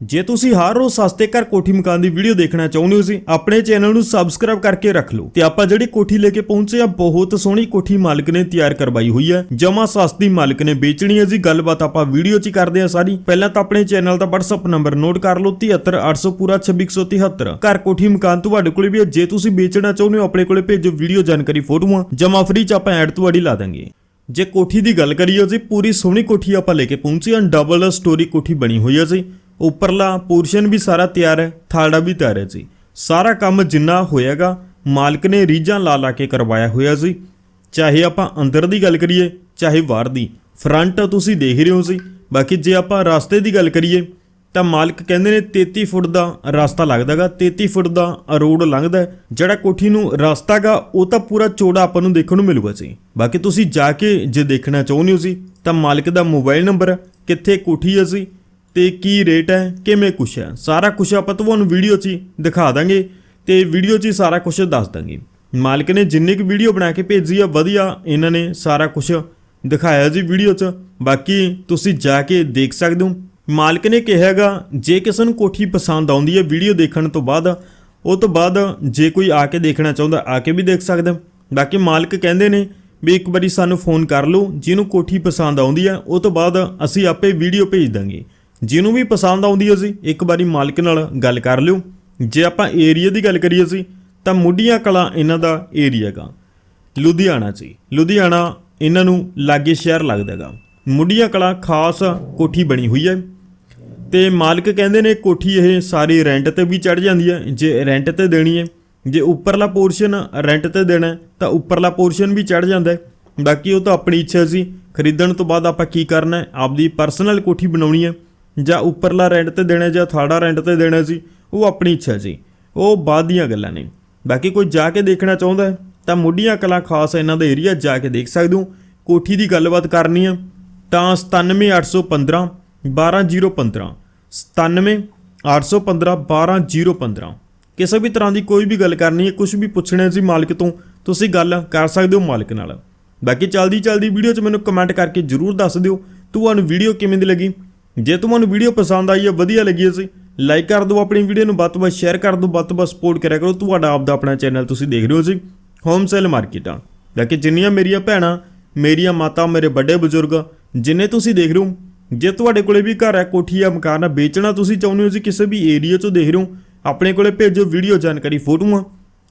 ਜੇ ਤੁਸੀਂ ਹਰ ਰੋਜ਼ ਸਸਤੇ ਘਰ ਕੋਠੀ ਮਕਾਨ ਦੀ ਵੀਡੀਓ ਦੇਖਣਾ ਚਾਹੁੰਦੇ ਹੋ ਸੀ ਆਪਣੇ ਚੈਨਲ ਨੂੰ ਸਬਸਕ੍ਰਾਈਬ ਕਰਕੇ ਰੱਖ ਲਓ ਤੇ ਆਪਾਂ ਜਿਹੜੀ ਕੋਠੀ ਲੈ ਕੇ ਪਹੁੰਚੇ ਆ, ਬਹੁਤ ਸੋਹਣੀ ਕੋਠੀ ਮਾਲਕ ਨੇ ਤਿਆਰ ਕਰਵਾਈ ਹੋਈ ਹੈ। ਜਮਾ ਸਸਤੀ ਮਾਲਕ ਨੇ ਵੇਚਣੀ ਹੈ ਜੀ, ਗੱਲਬਾਤ ਆਪਾਂ ਵੀਡੀਓ 'ਚ ਹੀ ਕਰਦੇ ਆ ਸਾਰੀ। ਪਹਿਲਾਂ ਤਾਂ ਆਪਣੇ ਚੈਨਲ ਦਾ WhatsApp ਨੰਬਰ ਨੋਟ ਕਰ ਲਓ 73800 ਪੂਰਾ 2673 ਘਰ ਕੋਠੀ ਮਕਾਨ ਤੁਹਾਡੇ ਕੋਲੇ ਵੀ ਹੈ, ਜੇ ਤੁਸੀਂ ਵੇਚਣਾ ਚਾਹੁੰਦੇ ਹੋ, ਆਪਣੇ ਕੋਲੇ ਭੇਜੋ ਵੀਡੀਓ ਜਾਣਕਾਰੀ ਫੋਟੋਆਂ। ਜਮਾ ਫ੍ਰੀ 'ਚ ਆਪਾਂ ਐਡ ਤੁਹਾਡੀ ਲਾ ਦਾਂਗੇ। ਜੇ ਕੋਠੀ ਦੀ ਗੱਲ ਕਰੀਏ ਜੀ, ਪੂਰੀ ਸੋਹਣੀ ਕੋਠੀ ਆਪਾਂ ਲੈ ਕੇ ਪਹੁੰਚੇ ਹਾਂ ਡਬਲ ਸਟੋਰੀ ਕੋਠੀ ਬਣੀ ਹੋਈ ਹੈ ਜੀ। ਉੱਪਰਲਾ ਪੋਰਸ਼ਨ ਵੀ ਸਾਰਾ ਤਿਆਰ ਹੈ ਥਾੜਾ ਵੀ ਤਿਆਰ ਹੈ ਜੀ। ਸਾਰਾ ਕੰਮ ਜਿੰਨਾ ਹੋਇਆਗਾ, ਮਾਲਕ ਨੇ ਰੀਝਾਂ ਲਾ ਲਾ ਕੇ ਕਰਵਾਇਆ ਹੋਇਆ ਸੀ ਚਾਹੇ ਆਪਾਂ ਅੰਦਰ ਦੀ ਗੱਲ ਕਰੀਏ, ਚਾਹੇ ਬਾਹਰ ਦੀ। ਫਰੰਟ ਤੁਸੀਂ ਦੇਖ ਰਹੇ ਹੋ ਸੀ ਬਾਕੀ ਜੇ ਆਪਾਂ ਰਸਤੇ ਦੀ ਗੱਲ ਕਰੀਏ, ਤਾਂ ਮਾਲਕ ਕਹਿੰਦੇ ਨੇ 33 ਫੁੱਟ ਦਾ ਰਸਤਾ ਲੱਗਦਾਗਾ 33 ਫੁੱਟ ਦਾ ਰੋਡ ਲੰਘਦਾ ਜਿਹੜਾ ਕੋਠੀ ਨੂੰ ਰਸਤਾਗਾ, ਉਹ ਤਾਂ ਪੂਰਾ ਚੌੜਾ ਆਪਾਂ ਨੂੰ ਦੇਖਣ ਨੂੰ ਮਿਲੂਗਾ ਜੀ। ਬਾਕੀ ਤੁਸੀਂ ਜਾ ਕੇ ਜੇ ਦੇਖਣਾ ਚਾਹੁੰਦੇ ਹੋ ਸੀ ਤਾਂ ਮਾਲਕ ਦਾ ਮੋਬਾਈਲ ਨੰਬਰ ਕਿੱਥੇ ਕੋਠੀ ਹੈ ਜੀ? ਤੇ ਕੀ ਰੇਟ ਹੈ, ਕਿਵੇਂ ਕੁਛ ਹੈ। ਸਾਰਾ ਕੁਛ ਆਪਾਂ ਤੁਹਾਨੂੰ ਵੀਡੀਓ 'ਚ ਹੀ ਦਿਖਾ ਦਾਂਗੇ ਤੇ ਵੀਡੀਓ 'ਚ ਹੀ ਸਾਰਾ ਕੁਛ ਦੱਸ ਦਾਂਗੇ। ਮਾਲਕ ਨੇ ਜਿੰਨੀ ਕੁ ਵੀਡੀਓ ਬਣਾ ਕੇ ਭੇਜੀ ਆ, ਵਧੀਆ ਇਹਨਾਂ ਨੇ ਸਾਰਾ ਕੁਛ ਦਿਖਾਇਆ ਜੀ ਵੀਡੀਓ 'ਚ। ਬਾਕੀ ਤੁਸੀਂ ਜਾ ਕੇ ਦੇਖ ਸਕਦੇ ਹੋ। ਮਾਲਕ ਨੇ ਕਿਹਾਗਾ ਜੇ ਕਿਸੇ ਨੂੰ ਕੋਠੀ ਪਸੰਦ ਆਉਂਦੀ ਹੈ ਵੀਡੀਓ ਦੇਖਣ ਤੋਂ ਬਾਅਦ, ਉਹ ਤੋਂ ਬਾਅਦ ਜੇ ਕੋਈ ਆ ਕੇ ਦੇਖਣਾ ਚਾਹੁੰਦਾ, ਆ ਕੇ ਵੀ ਦੇਖ ਸਕਦਾ। ਬਾਕੀ ਮਾਲਕ ਕਹਿੰਦੇ ਨੇ ਵੀ ਇੱਕ ਵਾਰੀ ਸਾਨੂੰ ਫੋਨ ਕਰ ਲਓ, ਜਿਹਨੂੰ ਕੋਠੀ ਪਸੰਦ ਆਉਂਦੀ ਹੈ, ਉਹ ਤੋਂ ਬਾਅਦ ਅਸੀਂ ਆਪੇ ਵੀਡੀਓ ਭੇਜ ਦਾਂਗੇ। ਜਿਹਨੂੰ ਵੀ ਪਸੰਦ ਆਉਂਦੀ ਹੈ ਜੀ ਇੱਕ ਵਾਰੀ ਮਾਲਕ ਨਾਲ ਗੱਲ ਕਰ ਲਿਓ। ਜੇ ਆਪਾਂ ਏਰੀਆ ਦੀ ਗੱਲ ਕਰੀਏ ਸੀ ਤਾਂ ਮੁੱਢੀਆਂ ਕਲਾ ਇਹਨਾਂ ਦਾ ਏਰੀਆ ਗਾ ਲੁਧਿਆਣਾ ਜੀ, ਲੁਧਿਆਣਾ ਇਹਨਾਂ ਨੂੰ ਲਾਗੇ ਸ਼ਹਿਰ ਲੱਗਦਾਗਾ ਮੁੱਢੀਆਂ ਕਲਾ ਖਾਸ ਕੋਠੀ ਬਣੀ ਹੋਈ ਹੈ। ਤੇ ਮਾਲਕ ਕਹਿੰਦੇ ਨੇ ਕੋਠੀ ਇਹ ਸਾਰੀ ਰੈਂਟ ਤੇ ਵੀ ਚੜ ਜਾਂਦੀ ਹੈ। ਜੇ ਰੈਂਟ ਤੇ ਦੇਣੀ ਹੈ, ਜੇ ਉੱਪਰਲਾ ਪੋਰਸ਼ਨ ਰੈਂਟ ਤੇ ਦੇਣਾ, ਤਾਂ ਉੱਪਰਲਾ ਪੋਰਸ਼ਨ ਵੀ ਚੜ ਜਾਂਦਾ ਹੈ। ਬਾਕੀ ਉਹ ਤਾਂ ਆਪਣੀ ਇੱਛਾ ਸੀ। ਖਰੀਦਣ ਤੋਂ ਬਾਅਦ ਆਪਾਂ ਕੀ ਕਰਨਾ ਹੈ? ਆਪਦੀ ਪਰਸਨਲ ਕੋਠੀ ਬਣਾਉਣੀ ਹੈ। ਜਾਂ ਉੱਪਰਲਾ ਰੈਂਟ ਤੇ ਦੇਣਾ ਜਾਂ ਥਾੜਾ ਰੈਂਟ ਤੇ ਦੇਣਾ ਸੀ, ਉਹ ਆਪਣੀ ਇੱਛਾ ਸੀ। ਉਹ ਬਾਅਦ ਦੀਆਂ ਗੱਲਾਂ ਨੇ। ਬਾਕੀ ਕੋਈ ਜਾ ਕੇ ਦੇਖਣਾ ਚਾਹੁੰਦਾ ਹੈ, ਤਾਂ ਮੁੱਢੀਆਂ ਕਲਾ ਖਾਸ ਇਹਨਾਂ ਦਾ ਏਰੀਆ ਜਾ ਕੇ ਦੇਖ ਸਕਦੇ ਹੋ। ਕੋਠੀ ਦੀ ਗੱਲਬਾਤ ਕਰਨੀ ਹੈ ਤਾਂ 97815 12015 97815 12015 ਕਿਸੇ ਵੀ ਤਰ੍ਹਾਂ ਦੀ ਕੋਈ ਵੀ ਗੱਲ ਕਰਨੀ ਹੈ ਕੁਝ ਵੀ ਪੁੱਛਣਾ ਸੀ ਮਾਲਕ ਤੋਂ, ਤੁਸੀਂ ਗੱਲ ਕਰ ਸਕਦੇ ਹੋ ਮਾਲਕ ਨਾਲ। ਬਾਕੀ ਚਲਦੀ ਚਲਦੀ ਵੀਡੀਓ 'ਚ ਮੈਨੂੰ ਕਮੈਂਟ ਕਰਕੇ ਜਰੂਰ ਦੱਸ ਦਿਓ, ਤੁਹਾਨੂੰ ਵੀਡੀਓ ਕਿਵੇਂ ਦੀ ਲੱਗੀ? ਜੇ ਤੁਹਾਨੂੰ ਵੀਡੀਓ ਪਸੰਦ ਆਈ ਹੈ, ਵਧੀਆ ਲੱਗੀ ਹੈ ਸੀ ਲਾਈਕ ਕਰ ਦਿਓ, ਆਪਣੀ ਵੀਡੀਓ ਨੂੰ ਵੱਧ ਤੋਂ ਵੱਧ ਸ਼ੇਅਰ ਕਰ ਦਿਓ, ਵੱਧ ਤੋਂ ਵੱਧ ਸਪੋਰਟ ਕਰਿਆ ਕਰੋ, ਤੁਹਾਡਾ ਆਪਦਾ ਆਪਣਾ ਚੈਨਲ ਤੁਸੀਂ ਦੇਖ ਰਹੇ ਹੋ ਜੀ। ਹੋਮ ਸੇਲ ਮਾਰਕੀਟਾਂ ਬਾਕੀ ਜਿੰਨੀਆਂ ਮੇਰੀਆਂ ਭੈਣਾਂ, ਮੇਰੀਆਂ ਮਾਤਾ, ਮੇਰੇ ਵੱਡੇ ਬਜ਼ੁਰਗ, ਜਿੰਨੇ ਤੁਸੀਂ ਦੇਖ ਰਹੇ ਹੋ, ਜੇ ਤੁਹਾਡੇ ਕੋਲੇ ਵੀ ਘਰ ਹੈ, ਕੋਠੀ ਆ ਮਕਾਨ ਆ ਵੇਚਣਾ ਤੁਸੀਂ ਚਾਹੁੰਦੇ ਹੋ ਜੀ, ਕਿਸੇ ਵੀ ਏਰੀਆ 'ਚੋਂ ਦੇਖ ਰਹੇ ਹੋ, ਆਪਣੇ ਕੋਲੇ ਭੇਜੋ ਵੀਡੀਓ ਜਾਣਕਾਰੀ ਫੋਟੋਆਂ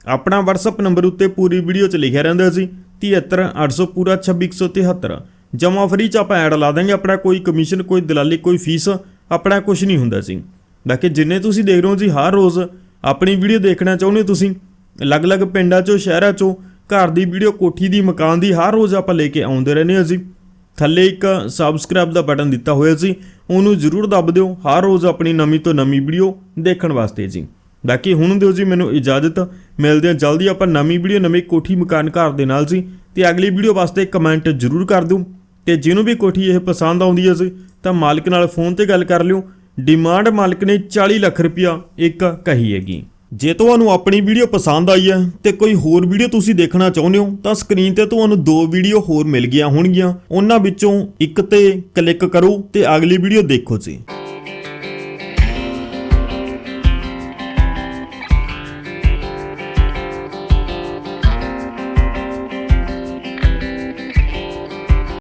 ਆਪਣਾ WhatsApp ਨੰਬਰ ਉੱਤੇ ਪੂਰੀ ਵੀਡੀਓ 'ਚ ਲਿਖਿਆ ਰਹਿੰਦਾ ਸੀ 73800 ਪੂਰਾ 26173 ਜਮਾ ਫਰੀ 'ਚ ਆਪਾਂ ਐਡ ਲਾ ਦਾਂਗੇ, ਆਪਣਾ ਕੋਈ ਕਮਿਸ਼ਨ ਕੋਈ ਦਲਾਲੀ, ਕੋਈ ਫੀਸ, ਆਪਣਾ ਕੁਝ ਨਹੀਂ ਹੁੰਦਾ ਸੀ ਬਾਕੀ ਜਿੰਨੇ ਤੁਸੀਂ ਦੇਖ ਰਹੇ ਹੋ ਜੀ ਹਰ ਰੋਜ਼ ਆਪਣੀ ਵੀਡੀਓ ਦੇਖਣਾ ਚਾਹੁੰਦੇ ਹੋ ਤੁਸੀਂ, ਅਲੱਗ-ਅਲੱਗ ਪਿੰਡਾਂ 'ਚੋਂ, ਸ਼ਹਿਰਾਂ 'ਚੋਂ, ਘਰ ਦੀ ਵੀਡੀਓ, ਕੋਠੀ ਦੀ, ਮਕਾਨ ਦੀ, ਹਰ ਰੋਜ਼ ਆਪਾਂ ਲੈ ਕੇ ਆਉਂਦੇ ਰਹਿੰਦੇ ਹਾਂ ਜੀ। ਥੱਲੇ ਇੱਕ ਸਬਸਕ੍ਰਾਈਬ ਦਾ ਬਟਨ ਦਿੱਤਾ ਹੋਇਆ ਸੀ ਉਹਨੂੰ ਜ਼ਰੂਰ ਦੱਬ ਦਿਓ, ਹਰ ਰੋਜ਼ ਆਪਣੀ ਨਵੀਂ ਤੋਂ ਨਵੀਂ ਵੀਡੀਓ ਦੇਖਣ ਵਾਸਤੇ ਜੀ। ਬਾਕੀ ਹੁਣ ਦਿਓ ਜੀ ਮੈਨੂੰ ਇਜਾਜ਼ਤ, ਮਿਲਦੇ ਹਾਂ ਜਲਦੀ ਆਪਾਂ ਨਵੀਂ ਵੀਡੀਓ, ਨਵੀਂ ਕੋਠੀ, ਮਕਾਨ, ਘਰ ਦੇ ਨਾਲ ਜੀ, ਤੇ ਅਗਲੀ ਵੀਡੀਓ ਵਾਸਤੇ ਕਮੈਂਟ ਜ਼ਰੂਰ ਕਰ ਦਿਓ। ਤੇ ਜਿਹਨੂੰ ਵੀ ਕੋਠੀ ਇਹ ਪਸੰਦ ਆਉਂਦੀ ਹੈ ਜੀ, ਤਾਂ ਮਾਲਕ ਨਾਲ ਫੋਨ ਤੇ ਗੱਲ ਕਰ ਲਿਓ। ਡਿਮਾਂਡ ਮਾਲਕ ਨੇ 40 ਲੱਖ ਰੁਪਇਆ ਇੱਕ ਕਹੀ ਹੈਗੀ। ਜੇ ਤੁਹਾਨੂੰ ਆਪਣੀ ਵੀਡੀਓ ਪਸੰਦ ਆਈ ਹੈ ਤੇ ਕੋਈ ਹੋਰ ਵੀਡੀਓ ਤੁਸੀਂ ਦੇਖਣਾ ਚਾਹੁੰਦੇ ਹੋ, ਤਾਂ ਸਕਰੀਨ ਤੇ ਤੁਹਾਨੂੰ ਦੋ ਵੀਡੀਓ ਹੋਰ ਮਿਲ ਗਈਆਂ ਹੋਣਗੀਆਂ। ਉਹਨਾਂ ਵਿੱਚੋਂ ਇੱਕ ਤੇ ਕਲਿੱਕ ਕਰੋ ਤੇ ਅਗਲੀ ਵੀਡੀਓ ਦੇਖੋ ਜੀ।